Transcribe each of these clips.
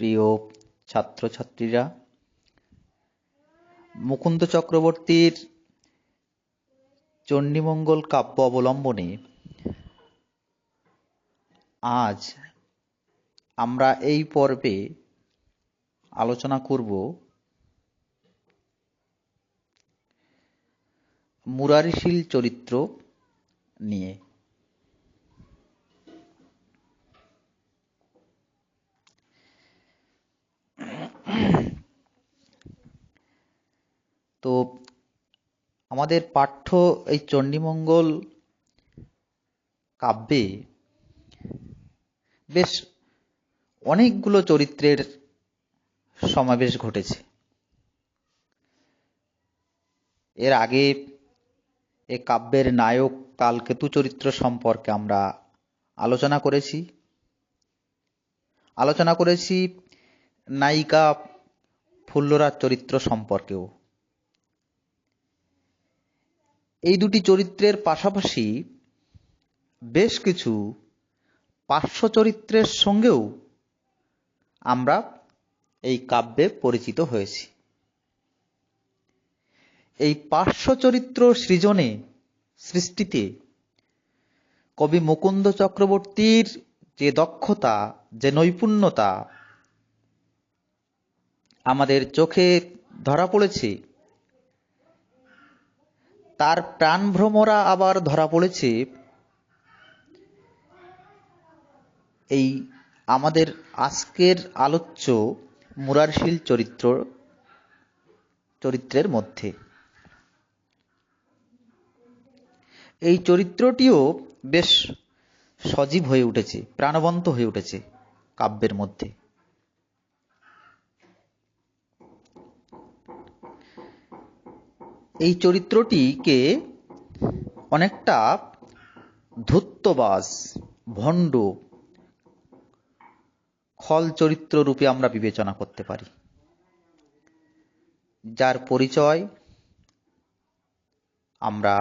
প্রিয় ছাত্রছাত্রীরা, মুকুন্দ চক্রবর্তীর চণ্ডীমঙ্গল কাব্য অবলম্বনে আজ আমরা এই পর্বে আলোচনা করব মুরারিশীল চরিত্র নিয়ে। তো আমাদের পাঠ্য এই চণ্ডীমঙ্গল কাব্যে বেশ অনেকগুলো চরিত্রের সমাবেশ ঘটেছে। এর আগে এ কাব্যের নায়ক কালকেতু চরিত্র সম্পর্কে আমরা আলোচনা করেছি। আলোচনা করেছি নায়িকা ফুল্লরার চরিত্র সম্পর্কেও। এই দুটি চরিত্রের পাশাপাশি বেশ কিছু পার্শ্ব চরিত্রের সঙ্গেও আমরা এই কাব্যে পরিচিত হয়েছি। এই পার্শ্ব চরিত্র সৃজনে সৃষ্টিতে কবি মুকুন্দ চক্রবর্তীর যে দক্ষতা, যে নৈপুণ্যতা আমাদের চোখে ধরা পড়েছে তার প্রাণভ্রমরা আবার ধরা পড়েছে। এই আমাদের আজকের আলোচ্য মুরারশীল চরিত্র, চরিত্রের মধ্যে। এই চরিত্রটিও বেশ সজীব হয়ে উঠেছে, প্রাণবন্ত হয়ে উঠেছে কাব্যের মধ্যে। এই চরিত্রটিকে অনেকটা ধূর্তবাস ভণ্ড খল চরিত্র রূপে আমরা বিবেচনা করতে পারি। যার পরিচয় আমরা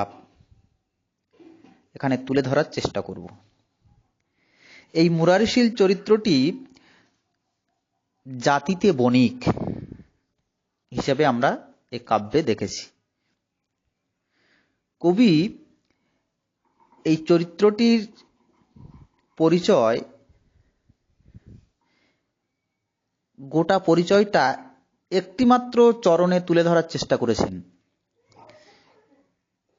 এখানে তুলে ধরার চেষ্টা করব। এই মুরারিশীল চরিত্রটি জাতিতে বণিক হিসেবে আমরা এ কাব্যে দেখেছি। কবি এই চরিত্রটির পরিচয়, গোটা পরিচয়টা একটিমাত্র চরণে তুলে ধরার চেষ্টা করেছেন।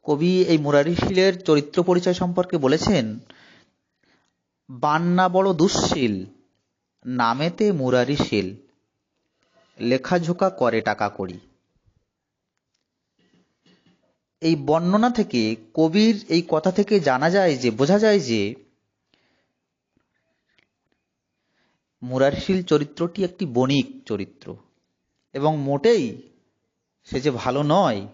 কবি এই মুরারিশীলের চরিত্র পরিচয় সম্পর্কে বলেছেন, বান্না বড় দুঃশীল, নামেতে মুরারিশীল লেখাঝোকা করে টাকা করি। এই বর্ণনা থেকে, কবির এই কথা থেকে জানা যায় যে, বোঝা যায় যে, মুরারিশীল চরিত্রটি একটি বণিক চরিত্র। এবং মোটেই সে যে ভালো নয়,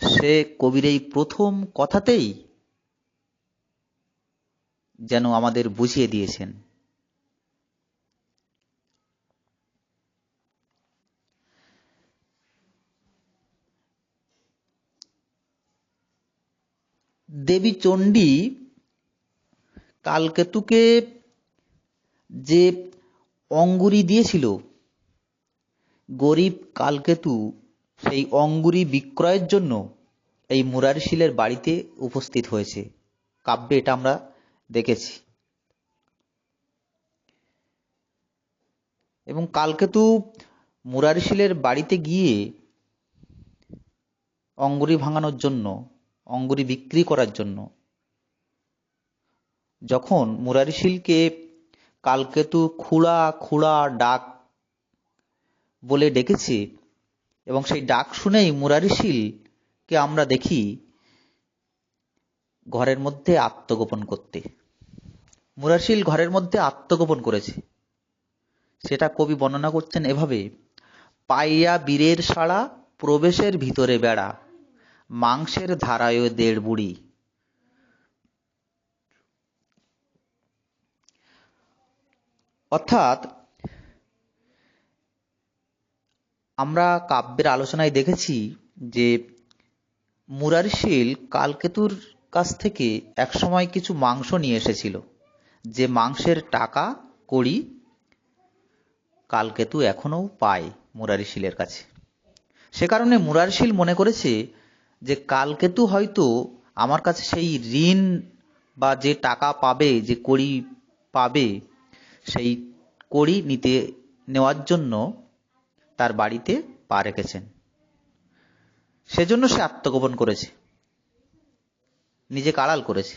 সে কবির এই প্রথম কথাতেই যেন আমাদের বুঝিয়ে দিয়েছেন। দেবী চণ্ডী কালকেতুকে যে অঙ্গুরি দিয়েছিল, গরিব কালকেতু সেই অঙ্গুরি বিক্রয়ের জন্য এই মুরারিশীলের বাড়িতে উপস্থিত হয়েছে। কাব্যে এটা আমরা দেখেছি। এবং কালকেতু মুরারিশীলের বাড়িতে গিয়ে অঙ্গুরি ভাঙানোর জন্য অঙ্গুরি বিক্রি করার জন্য। যখন মুরারিশীলকে কালকেতু খুড়া খুড়া ডাক বলে ডেকেছে এবং সেই ডাক শুনেই মুরারিশীলকে আমরা দেখি ঘরের মধ্যে আত্মগোপন করতে। মুরারিশীল ঘরের মধ্যে আত্মগোপন করেছে। সেটা কবি বর্ণনা করছেন এভাবে, পাইয়া বীরের সাড়া প্রবেশের ভিতরে বেড়া। মাংসের ধারায় দেড় বুড়ি। অর্থাৎ, আমরা কাব্যের আলোচনায় দেখেছি যে মুরারিশীল কালকেতুর কাছ থেকে একসময় কিছু মাংস নিয়ে এসেছিল। যে মাংসের টাকা, কড়ি কালকেতু এখনও পায় মুরারিশিলের কাছে। সে কারণে মুরারিশিল মনে করেছে যে কালকেতু হয়তো আমার কাছে সেই ঋণ বা যে টাকা পাবে, যে কড়ি পাবে, সেই কড়ি নিতে নেওয়ার জন্য তার বাড়িতে পা রেখেছেন। সেজন্য সে আত্মগোপন করেছে। নিজে কাড়াল করেছে।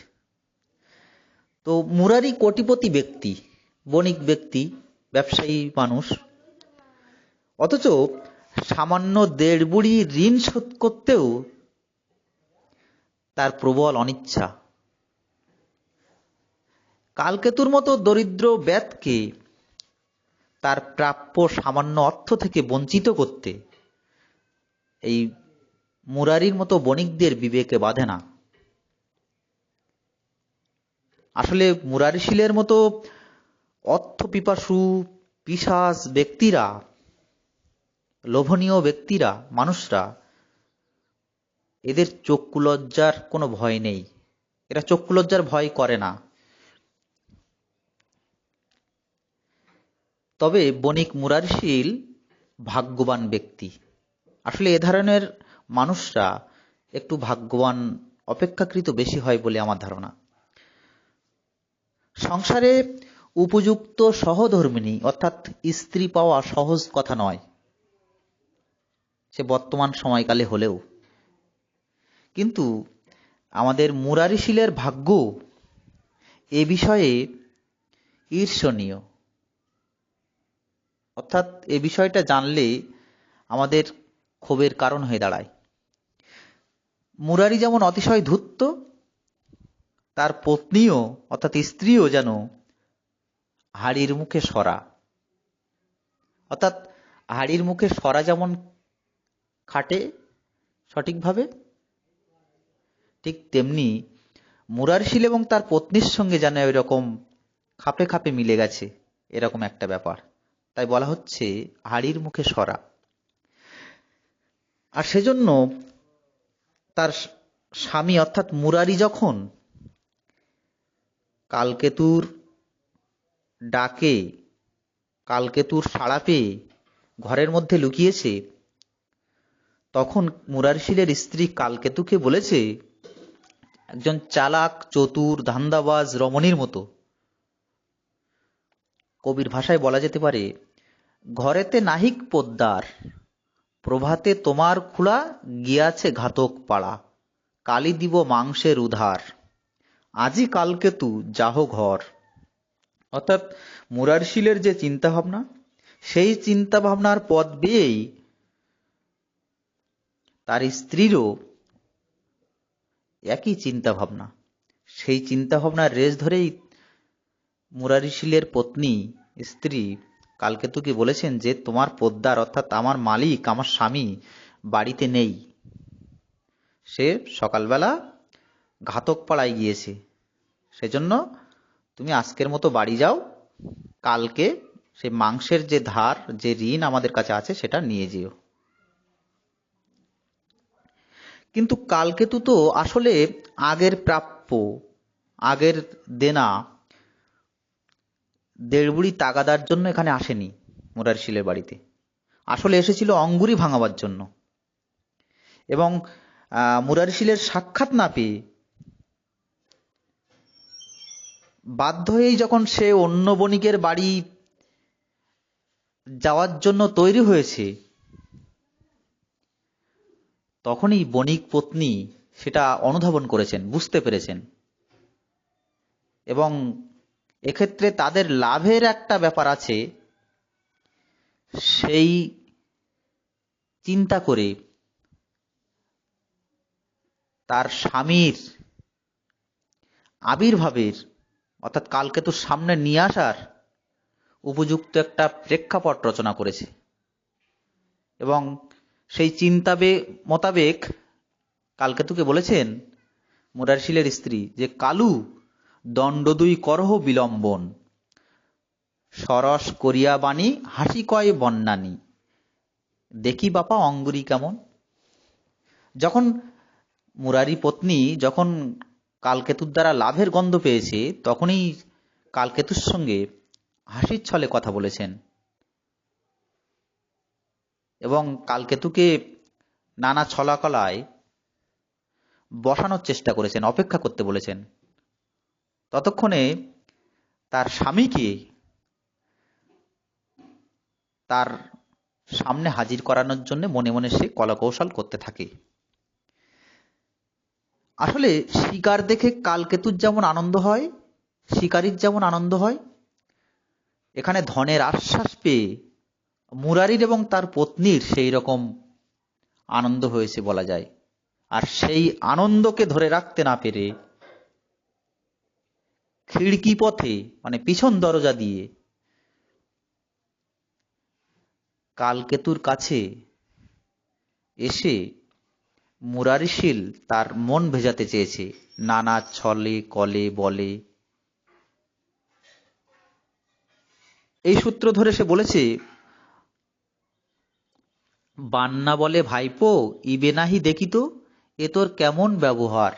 তো মুরারি কোটিপতি ব্যক্তি, বণিক ব্যক্তি, ব্যবসায়ী মানুষ, অথচ সামান্য দেড় বুড়ি ঋণ শোধ করতেও তার প্রবল অনিচ্ছা। কালকেতুর মতো দরিদ্র ব্যাতকে তার প্রাপ্য সামান্য অর্থ থেকে বঞ্চিত করতে এই মুরারির মতো বণিকদের বিবেকে বাঁধে না। আসলে মুরারিশিলের মতো অর্থ পিপাসু, পিসাস ব্যক্তিরা, লোভনীয় ব্যক্তিরা, মানুষরা এদের চক্ষুলজ্জার কোনো ভয় নেই। এরা চক্ষুলজ্জার ভয় করে না। তবে বণিক মুরারিশীল ভাগ্যবান ব্যক্তি। আসলে এ ধরনের মানুষরা একটু ভাগ্যবান, অপেক্ষাকৃত বেশি হয় বলে আমার ধারণা। সংসারে উপযুক্ত সহধর্মিণী অর্থাৎ স্ত্রী পাওয়া সহজ কথা নয়। সে বর্তমান সময়কালে হলেও। কিন্তু আমাদের মুরারিশিলের ভাগ্য এ বিষয়ে ঈর্ষণীয়। অর্থাৎ এ বিষয়টা জানলে আমাদের ক্ষোভের কারণ হয়ে দাঁড়ায়। মুরারি যেমন অতিশয় ধূর্ত, তার পত্নীও, অর্থাৎ স্ত্রীও যেন হাড়ির মুখে সরা। অর্থাৎ হাড়ির মুখে সরা যেমন খাটে সঠিকভাবে ঠিক তেমনি মুরারশিল এবং তার পত্নীর সঙ্গে যেন এরকম খাপে খাপে মিলে গেছে, এরকম একটা ব্যাপার। তাই বলা হচ্ছে হাড়ির মুখে সরা। আর সেজন্য তার স্বামী অর্থাৎ মুরারি যখন কালকেতুর ডাকে, কালকেতুর সাড়া পেয়ে ঘরের মধ্যে লুকিয়েছে, তখন মুরারশিলের স্ত্রী কালকেতুকে বলেছে একজন চালাক, চতুর, ধান্দাবাজ, রমণীর মতো। কবির ভাষায় বলা যেতে পারে, ঘরেতে নাহিক পোদ্দার, প্রভাতে তোমার খুলা গিয়াছে ঘাতক পাড়া, কালি দিব মাংসের উধার আজই কালকেতু যাহ ঘর। অর্থাৎ মুরারশিলের যে চিন্তা ভাবনা সেই চিন্তা ভাবনার পথ বেয়েই তার স্ত্রীরও একই চিন্তা ভাবনা সেই চিন্তা ভাবনার রেস ধরেই মুরারিশিলের পত্নী, স্ত্রী কালকেতুকে বলেছেন যে, তোমার পোদ্দার, অর্থাৎ আমার মালিক, আমার স্বামী বাড়িতে নেই। সে সকালবেলা ঘাতক পাড়ায় গিয়েছে। সেজন্য তুমি আজকের মতো বাড়ি যাও, কালকে সে মাংসের যে ধার, যে ঋণ আমাদের কাছে আছে, সেটা নিয়ে যেও। কিন্তু কালকেতু তো আসলে আগের প্রাপ্য, আগের দেনা। দেড়বুড়ি তাগাদার জন্য এখানে আসেনি মুরারশিলের বাড়িতে। আসলে এসেছিল অঙ্গুরি ভাঙাবার জন্য। এবং মুরারশিলের সাক্ষাৎ না পেয়ে বাধ্য হয়েই যখন সে অন্য বণিকের বাড়ি যাওয়ার জন্য তৈরি হয়েছে তখনই বণিক পত্নী সেটা অনুধাবন করেছেন, বুঝতে পেরেছেন। এবং এক্ষেত্রে তাদের লাভের একটা ব্যাপার আছে, সেই চিন্তা করে তার স্বামীর আবির্ভাবের, অর্থাৎ কালকেতুর সামনে নিয়ে আসার উপযুক্ত একটা প্রেক্ষাপট রচনা করেছে। এবং সেই চিন্তা মোতাবেক কালকেতুকে বলেছেন মুরারশিলের স্ত্রী যে, কালু দণ্ড দুই করহ বিলম্বন। সরস করিয়া বাণী, হাসি কয় বন্যানি। দেখি বাপা অঙ্গুরি কেমন। যখন মুরারি পত্নী যখন কালকেতুর দ্বারা লাভের গন্ধ পেয়েছে, তখনই কালকেতুর সঙ্গে হাসির ছলে কথা বলেছেন। এবং কালকেতুকে নানা ছলাকলায় বসানোর চেষ্টা করেছেন, অপেক্ষা করতে বলেছেন। ততক্ষণে তার স্বামীকে তার সামনে হাজির করানোর জন্য মনে মনে সে কলাকৌশল করতে থাকে। আসলে শিকার দেখে কালকেতুর যেমন আনন্দ হয়, শিকারীর যেমন আনন্দ হয়, এখানে ধনের আশ্বাস পেয়ে মুরারির এবং তার পত্নীর সেই রকম আনন্দ হয়েছে বলা যায়। আর সেই আনন্দকে ধরে রাখতে না পেরে খিড়কি পথে মানে পিছন দরজা দিয়ে কালকেতুর কাছে এসে মুরারিশীল তার মন ভেজাতে চেয়েছে। নানা ছলে, কলে, বলে। এই সূত্র ধরে সে বলেছে বান্না বলে, ভাইপো, ইবে নাহি দেখিত এ তোর কেমন ব্যবহার?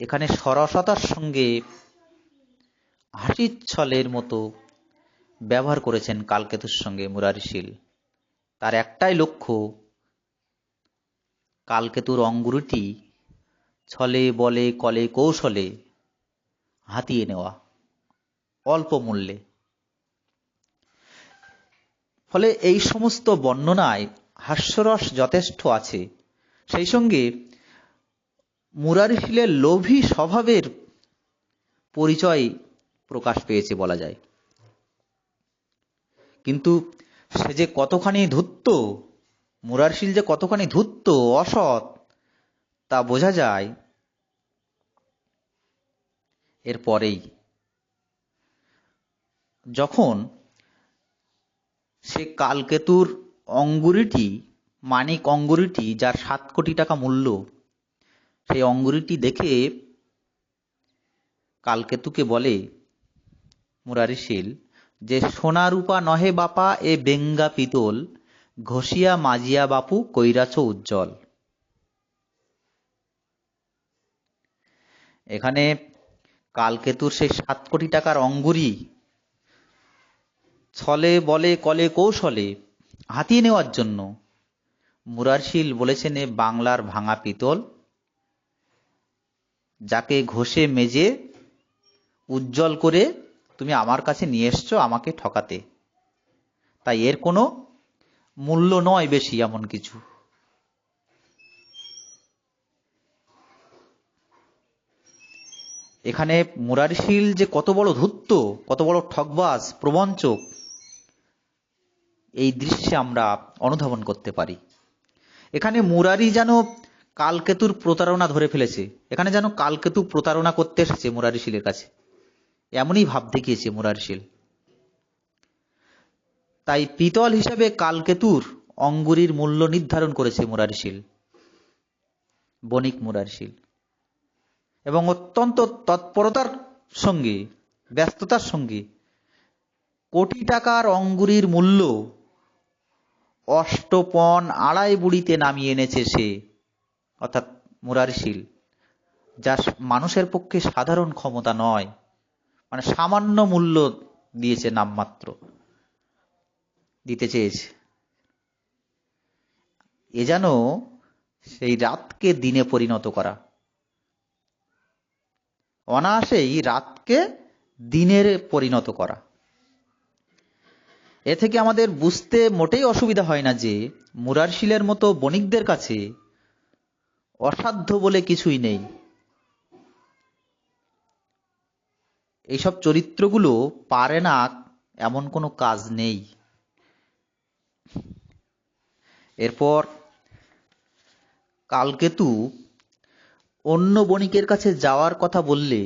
এখানে সরসতার সঙ্গে হাসির ছলের মতো ব্যবহার করেছেন কালকেতুর সঙ্গে মুরারিশীল। তার একটাই লক্ষ্য, কালকেতুর অঙ্গুরটি ছলে, বলে, কলে, কৌশলে হাতিয়ে নেওয়া, অল্প মূল্যে। ফলে এই সমস্ত বর্ণনায় হাস্যরস যথেষ্ট আছে। সেই সঙ্গে মুরারিশিলের লোভী স্বভাবের পরিচয় প্রকাশ পেয়েছে বলা যায়। কিন্তু সে যে কতখানি ধূর্ত, মুরারশীল যে কতখানি ধূর্ত, অসৎ, তা বোঝা যায় এরপরেই। যখন সে কালকেতুর অঙ্গুরিটি, মানিক অঙ্গুরিটি, যার সাত কোটি টাকা মূল্য, সেই অঙ্গুরিটি দেখে কালকেতুকে বলে মুরারিশীল যে সোনা রূপা নহে বাপা, এ বেঙ্গা পিতল, ঘষিয়া মাজিয়া বাপু কৈরাছ উজ্জ্বল। এখানে কালকেতুর সেই সাত কোটি টাকার অঙ্গুরি ছলে বলে, কলে কৌশলে হাতিয়ে নেওয়ার জন্য মুরারশীল বলেছেন এ বাংলার ভাঙা পিতল, যাকে ঘষে মেজে উজ্জ্বল করে তুমি আমার কাছে নিয়ে এসছো আমাকে ঠকাতে। তাই এর কোনো মূল্য নয় বেশি এমন কিছু। এখানে মুরারিশীল যে কত বড় ধূর্ত, কত বড় ঠকবাজ, প্রবঞ্চক এই দৃশ্যে আমরা অনুধাবন করতে পারি। এখানে মুরারি যেন কালকেতুর প্রতারণা ধরে ফেলেছে। এখানে যেন কালকেতু প্রতারণা করতে এসেছে মুরারিশীলের কাছে। এমনই ভাব দেখিয়েছে মুরারশীল তাই পিতল হিসাবে কালকেতুর অঙ্গুরির মূল্য নির্ধারণ করেছে মুরারশীল বণিক মুরারশীল এবং অত্যন্ত তৎপরতার সঙ্গে, ব্যস্ততার সঙ্গে কোটি টাকার অঙ্গুরির মূল্য অষ্টপন আড়াই বুড়িতে নামিয়ে এনেছে সে, অর্থাৎ মুরারশীল, যা মানুষের পক্ষে সাধারণ ক্ষমতা নয় মানে সামান্য মূল্য দিয়েছে নামমাত্র, দিতে চেয়েছে। এ যেন সেই রাতকে দিনে পরিণত করা। অনায়াসেই রাতকে দিনের পরিণত করা। এ থেকে আমাদের বুঝতে মোটেই অসুবিধা হয় না যে মুরারশিলের মতো বণিকদের কাছে অসাধ্য বলে কিছুই নেই। এইসব চরিত্রগুলো পারে না, এমন কোনো কাজ নেই। এরপর কালকেতু অন্য বণিকের কাছে যাওয়ার কথা বললে,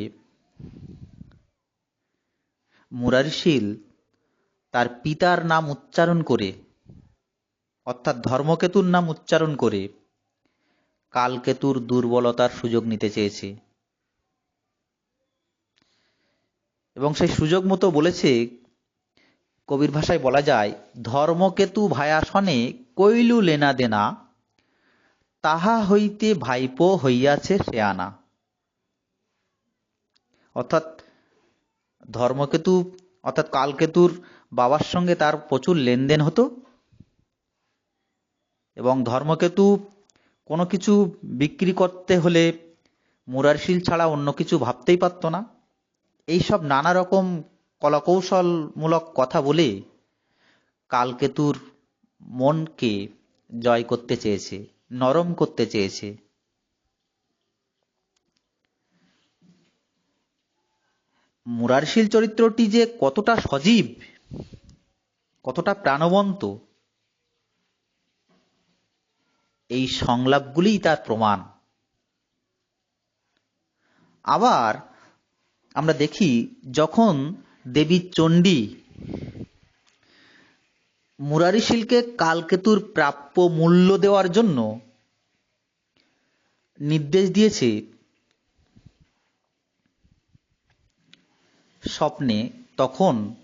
মুরারিশীল তার পিতার নাম উচ্চারণ করে, অর্থাৎ ধর্মকেতুর নাম উচ্চারণ করে, কালকেতুর দুর্বলতার সুযোগ নিতে চেয়েছে। এবং সেই সুযোগ মতো বলেছে, কবির ভাষায় বলা যায়, ধর্মকেতু ভায়াসনে কইলু লেনা দেনা, তাহা হইতে ভাইপো হইয়াছে সে আনা। অর্থাৎ ধর্মকেতু অর্থাৎ কালকেতুর বাবার সঙ্গে তার প্রচুর লেনদেন হতো। এবং ধর্মকেতু কোনো কিছু বিক্রি করতে হলে মুরারশিল ছাড়া অন্য কিছু ভাবতেই পারত না। এইসব নানা রকম কলাকৌশলমূলক কথা বলে কালকেতুর মনকে জয় করতে চেয়েছে, নরম করতে চেয়েছে। মুরারশিল চরিত্রটি যে কতটা সজীব, কতটা প্রাণবন্ত, এই সংলাপগুলিই তার প্রমাণ। আবার আমরা দেখি যখন দেবী চণ্ডী মুরারিশিলকে কালকেতুর প্রাপ্য মূল্য দেওয়ার জন্য নির্দেশ দিয়েছে স্বপ্নে তখন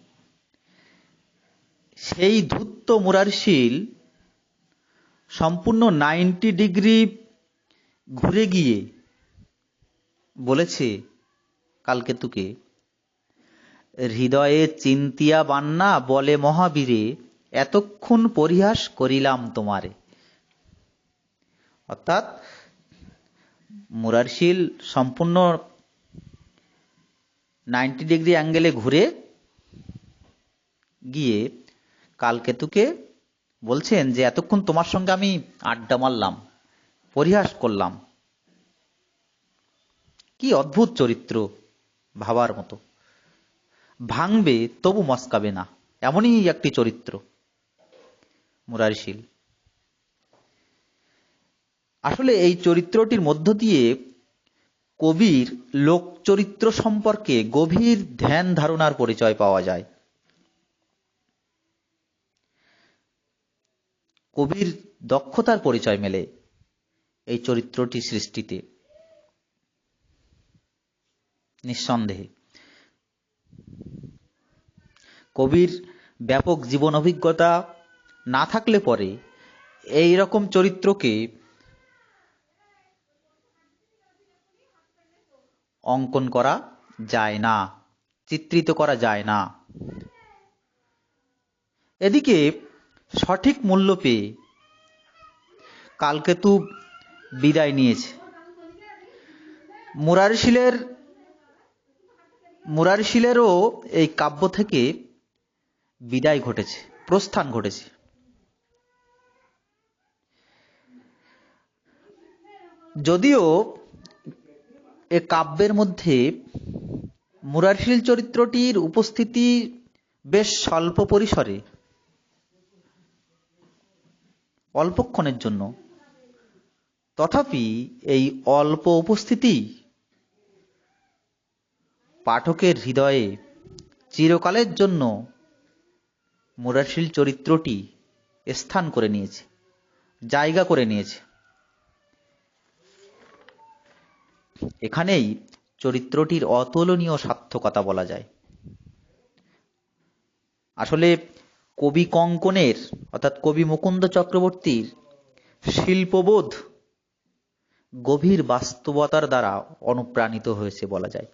সেই ধূর্ত মুরারশিল সম্পূর্ণ নাইনটি ডিগ্রি ঘুরে গিয়ে বলেছে কালকেতুকে, হৃদয়ে চিন্তিয়া বান্না বলে মহাবীরে, এতক্ষণ পরিহাস করিলাম তোমারে। অর্থাৎ মুরারশিল সম্পূর্ণ নাইনটি ডিগ্রি অ্যাঙ্গেলে ঘুরে গিয়ে কালকেতুকে বলছেন যে, এতক্ষণ তোমার সঙ্গে আমি আড্ডা মারলাম, পরিহাস করলাম। কি অদ্ভুত চরিত্র ভাবার মতো। ভাঙবে তবু মস্কাবে না, এমনই একটি চরিত্র। মুরারিশীল। আসলে এই চরিত্রটির মধ্য দিয়ে কবির লোক চরিত্র সম্পর্কে গভীর ধ্যান ধারণার পরিচয় পাওয়া যায়। কবির দক্ষতার পরিচয় মেলে এই চরিত্রটি সৃষ্টিতে। নিঃসন্দেহে। কবির ব্যাপক জীবন অভিজ্ঞতা না থাকলে পরে এই রকম চরিত্রকে অঙ্কন করা যায় না, চিত্রিত করা যায় না। এদিকে সঠিক মূল্য পেয়ে কালকেতু বিদায় নিয়েছে। মুরারিশিলের, মুরারিশিলেরও এই কাব্য থেকে বিদায় ঘটেছে, প্রস্থান ঘটেছে। যদিও এ কাব্যের মধ্যে মুরারশিল চরিত্রটির উপস্থিতি বেশ স্বল্প পরিসরে, অল্পক্ষণের জন্য। তথাপি এই অল্প উপস্থিতি পাঠকের হৃদয়ে চিরকালের জন্য মুরারশিল চরিত্রটি স্থান করে নিয়েছে, জায়গা করে নিয়েছে। এখানেই চরিত্রটির অতুলনীয় সার্থকতা বলা যায়। আসলে কবি কঙ্কনের, অর্থাৎ কবি মুকুন্দ চক্রবর্তীর শিল্পবোধ গভীর বাস্তবতার দ্বারা অনুপ্রাণিত হয়েছে বলা যায়।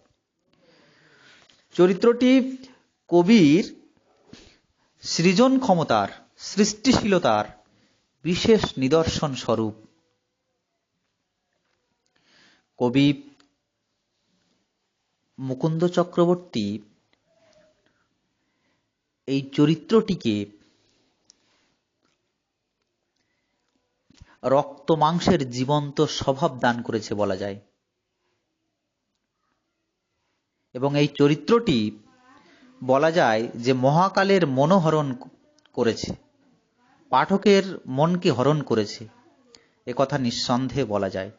চরিত্রটি কবির সৃজন ক্ষমতার সৃষ্টিশীলতার বিশেষ নিদর্শন স্বরূপ কবি মুকুন্দ চক্রবর্তী এই চরিত্রটিকে রক্ত মাংসের জীবন্ত স্বভাব দান করেছে বলা যায়। এবং এই চরিত্রটি বলা যায় যে মহাকালের মনোহরণ করেছে, পাঠকের মনকে হরণ করেছে কথা নিঃসন্দেহে বলা যায়।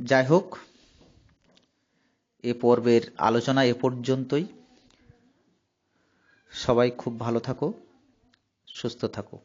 যাই হোক এ পর্বের আলোচনা এ পর্যন্তই। সবাই খুব ভালো থাকো সুস্থ থাকো।